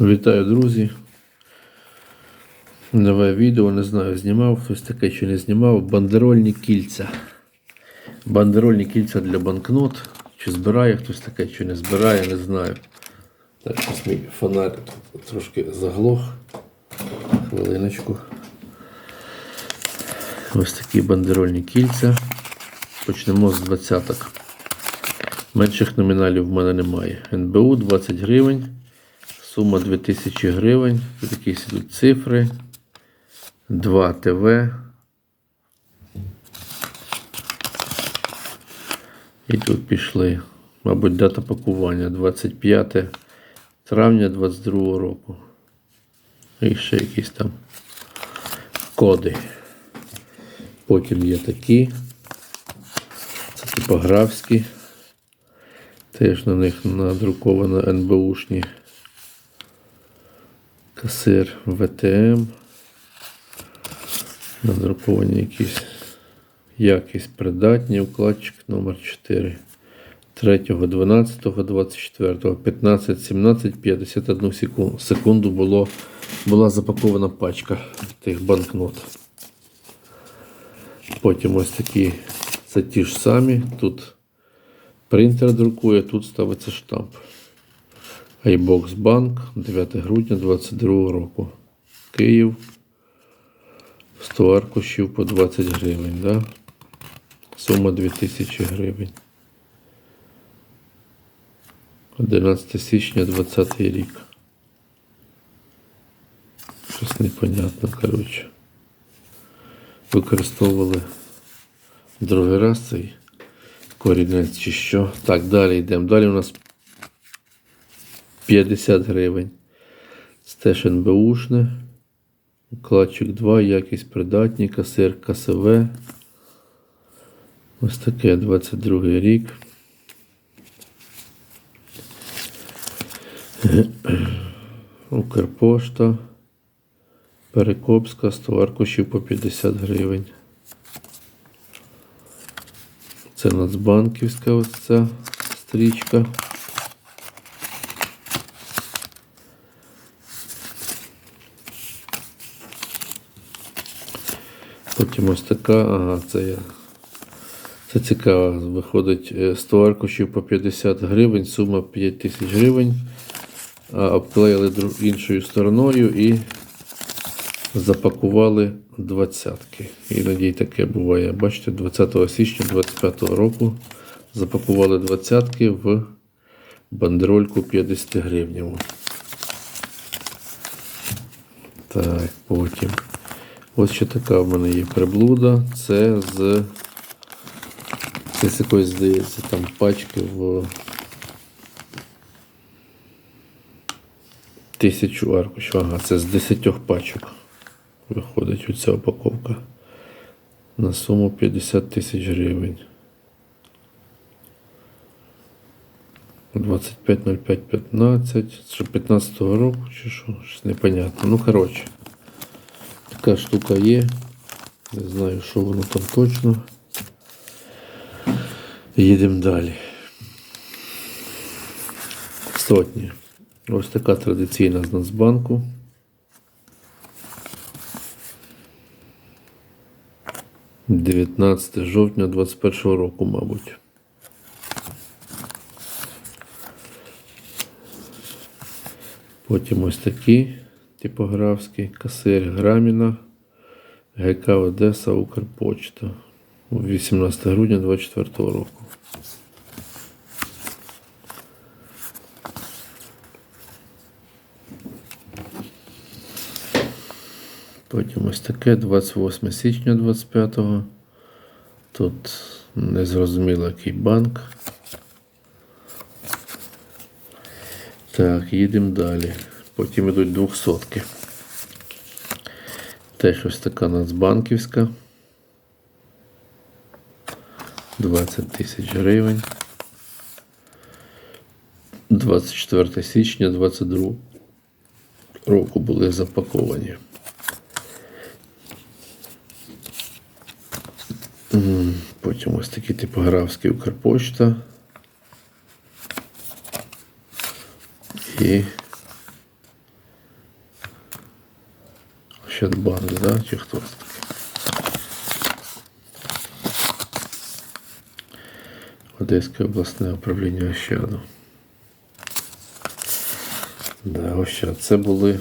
Вітаю, друзі. Нове відео, не знаю, знімав, щось таке чи не знімав. Бандерольні кільця. Бандерольні кільця для банкнот. Чи збирає хтось таке, чи не збирає, не знаю. Так, ось мій фонарик трошки заглох. Хвилиночку. Ось такі бандерольні кільця. Почнемо з двадцяток. Менших номіналів в мене немає. НБУ 20 гривень. Сума 2000 гривень. Тут якісь ідуть цифри. 2 ТВ. І тут пішли. Мабуть, дата пакування 25 травня 22 року. І ще якісь там коди. Потім є такі. Це типографські. Теж на них надруковано НБУшні. Касир ВТМ. Надруковані якісь якість придатні. Вкладчик номер 4. 3, 12, 24, 15, 17, 51 секунду, секунду було, була запакована пачка тих банкнот. Потім ось такі, це ті ж самі. Тут принтер друкує, тут ставиться штамп. Bank 9 грудня 22 року. Київ. 100 аркушів по 20 гривень. Да? Сума 2000 гривень. 11 січня 20 рік. Щось непонятно, коротше. Використовували другий раз цей корінець чи що. Так, далі йдемо. Далі у нас 50 гривень. Це теж НБУшне. Укладчик 2, якість придатні, касир КСВ. Ось таке 22 рік. Укрпошта. Перекопська, 100 аркушів по 50 гривень. Це Нацбанківська ось ця стрічка. Потім ось така, ага, це. Це цікаво. Виходить е, 100 аркушів по 50 гривень, сума 5 тисяч гривень. Обклеїли іншою стороною і запакували двадцятки. Іноді таке буває. Бачите, 20 січня 25 року запакували двадцятки в бандерольку 50 гривневу. Так, потім. Ось ще така в мене є приблуда. Це з. Це з якоїсь, здається, там пачки в тисячу аркушів. Ага, це з 10 пачок. Виходить оця упаковка. На суму 50 тисяч гривень. 25.05.15. Що 15 року чи що? Щось непонятно. Ну, коротше. Така штука є. Не знаю, що воно там точно. Їдемо далі. Сотні. Ось така традиційна з Нацбанку. Дев'ятнадцяте жовтня 21 року, мабуть. Потім ось такі типографські, касир Граміна, ГК Одеса, Укрпочта. 18 грудня 24 року. Потім ось таке 28 січня 25-го. Тут незрозуміло який банк. Так, їдемо далі. Потім йдуть двохсотки. Теж ось така нацбанківська. 20 тисяч гривень. 24 січня 22 року були запаковані. Потім ось такі типографські Укрпочта. І Ощадбанк, да? Чи хто це такий? Одеське обласне управління Ощаду. Да, Ощад. Це були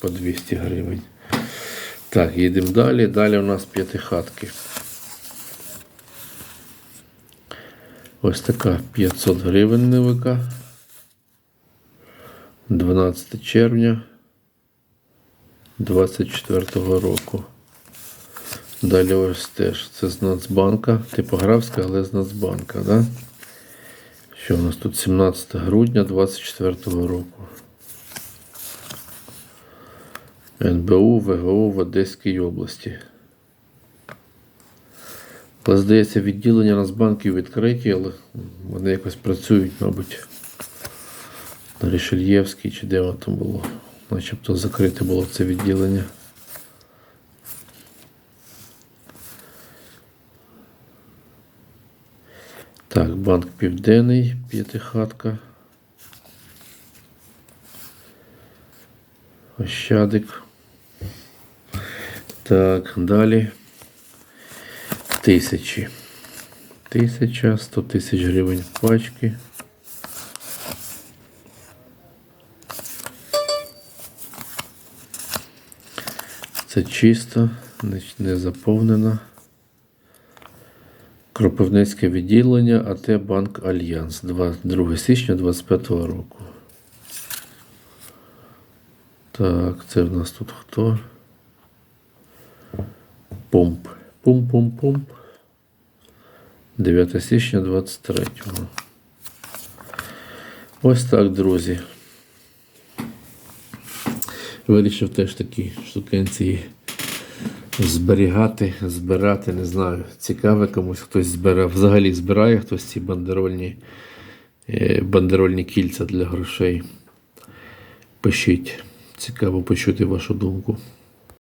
по 200 гривень. Так, їдемо далі. Далі у нас п'ятихатки. Ось така 500 гривень НВК. 12 червня 24 року. Далі ось теж. Це з Нацбанка. Типографська, але з Нацбанка, да? Що у нас тут 17 грудня 24 року. НБУ, ВГО в Одеській області. Але здається, відділення Нацбанків відкриті, але вони якось працюють, мабуть, на Рішельєвській чи де воно там було. Начебто закрите було це відділення. Так, банк Південний, п'ятихатка. Ощадик. Так, далі. Тисячі. Тисяча, сто тисяч гривень пачки. Це чисто, не, не заповнено. Кропивницьке відділення, АТ Банк Альянс, 2, 2 січня 25 року. Так, це в нас тут хто? Помп. Пум-пум-пум. 9 січня 23. Ось так, друзі. Вирішив теж такі штукенції зберігати, збирати, не знаю. Цікаве комусь хтось збирає, взагалі збирає хтось ці бандерольні, е, бандерольні кільця для грошей. Пишіть. Цікаво почути вашу думку.